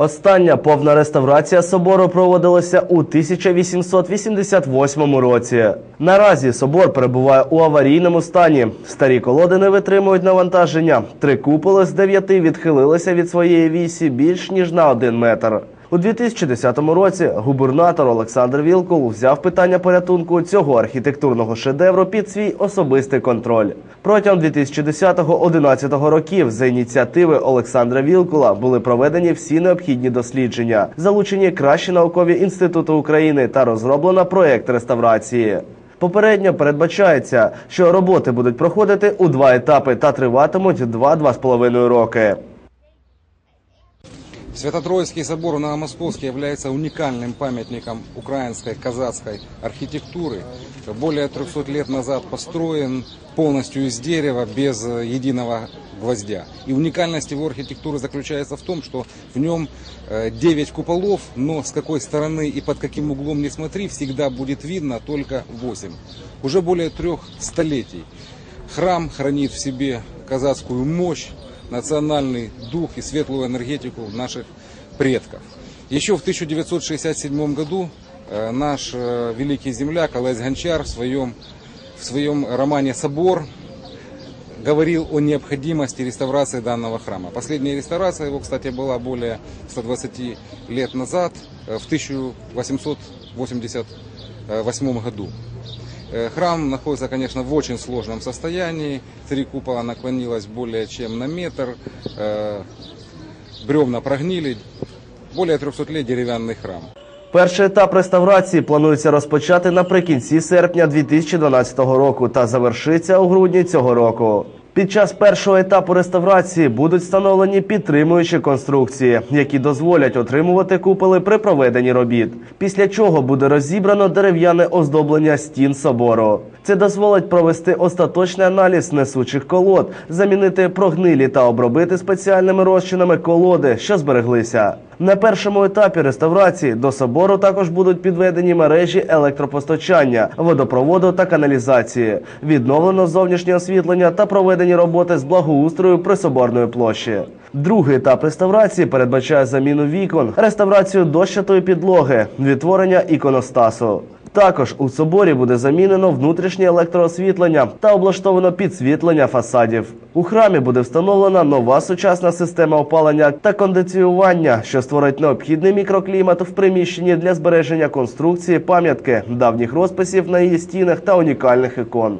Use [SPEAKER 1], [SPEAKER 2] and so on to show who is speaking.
[SPEAKER 1] Остання повна реставрація собору проводилася у 1888 році. Наразі собор перебуває у аварійному стані. Старі колоди не витримують навантаження. Три куполи з дев'яти відхилилися від своєї вісі більш ніж на один метр. У 2010 році губернатор Олександр Вілкул взяв питання порятунку цього архітектурного шедевру під свій особистий контроль. Протягом 2010-2011 років за ініціативи Олександра Вілкула були проведені всі необхідні дослідження, залучені кращі наукові інститути України та розроблено проект реставрації. Попередньо передбачається, що роботи будуть проходити у два етапи та триватимуть 2-2,5 роки.
[SPEAKER 2] Свято-Троицкий собор Новомосковский является уникальным памятником украинской казацкой архитектуры. Более 300 лет назад построен полностью из дерева, без э, единого гвоздя. И уникальность его архитектуры заключается в том, что в нем э, 9 куполов, но с какой стороны и под каким углом не смотри, всегда будет видно только 8. Уже более трех столетий. Храм хранит в себе казацкую мощь, национальный дух и светлую энергетику наших предков. Еще в 1967 году э, наш э, великий земляк Олесь Гончар в своем, в своем романе «Собор» говорил о необходимости реставрации данного храма. Последняя реставрация его, кстати, была более 120 лет назад, э, в 1888 году. Э, Храм находится, конечно, в очень сложном состоянии. Три купола наклонилось более чем на метр. Э, Бревна прогнили. Более 300 лет деревянный храм.
[SPEAKER 1] Перший етап реставрації планується розпочати наприкінці серпня 2012 року та завершиться у грудні цього року. Під час першого етапу реставрації будуть встановлені підтримуючі конструкції, які дозволять отримувати куполи при проведенні робіт. Після чого буде розібрано дерев'яне оздоблення стін собору. Це дозволить провести остаточний аналіз несучих колод, замінити прогнилі та обробити спеціальними розчинами колоди, що збереглися. На першому етапі реставрації до собору також будуть підведені мережі електропостачання, водопроводу та каналізації, відновлено зовнішнє освітлення та проведені роботи з благоустрою присоборної площі. Другий етап реставрації передбачає заміну вікон, реставрацію дощатої підлоги, відтворення іконостасу. Також у соборі буде замінено внутрішнє електроосвітлення та облаштовано підсвітлення фасадів. У храмі буде встановлена нова сучасна система опалення та кондиціювання, що створить необхідний мікроклімат в приміщенні для збереження конструкції пам'ятки, давніх розписів на її стінах та унікальних ікон.